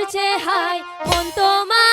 করছে হায় মন তোমার